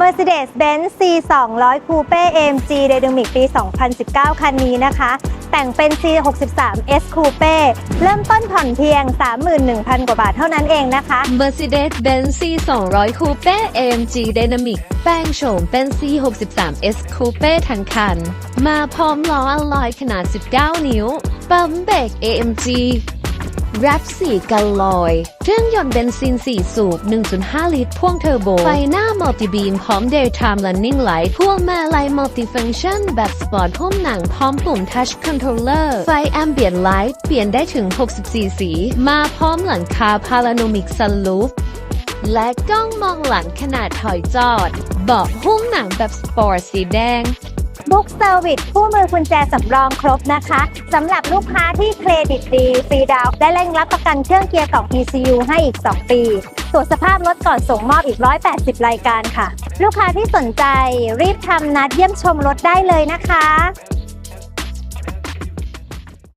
Mercedes-Benz C 200 Coupe AMG Dynamic ปี 2019 คันนี้นะคะ แต่งเป็น C 63 S Coupe เริ่มต้นผ่อนเพียง 31,000 กว่าบาทเท่านั้นเองนะคะ Mercedes-Benz C 200 Coupe AMG Dynamic แปลงโฉมเป็น C 63 S Coupe ทั้งคัน มาพร้อมล้ออลลอยขนาด 19 นิ้ว ปั๊มเบรก AMG แรปสีกันลอย เครื่องยนต์เบนซิน 4 สูบ 1.5 ลิตร พ่วงเทอร์โบ ไฟหน้ามัลติบีมพร้อม Daytime Running Light พวงมาลัยมัลติฟังชันแบบสปอร์ตพ่วงหนังพร้อมปุ่ม Touch Controller ไฟ Ambient Light เปลี่ยนได้ถึง 64 สี มาพร้อมหลังคา Panoramic Sunroof และกล้องมองหลังขนาดถอยจอด เบาะหุ้มหนังแบบสปอร์ตสีแดง บุ๊กเซอร์วิสคู่มือกุญแจสำรองครบนะคะสำหรับลูกค้าที่เครดิตดีฟรีดาวน์ได้เร่งรับประกันเครื่องเกียร์กล่อง ECU ให้อีก 2 ปี ตรวจสภาพรถก่อนส่งมอบอีก 180 รายการค่ะ ลูกค้าที่สนใจรีบทำนัดเยี่ยมชมรถได้เลยนะคะ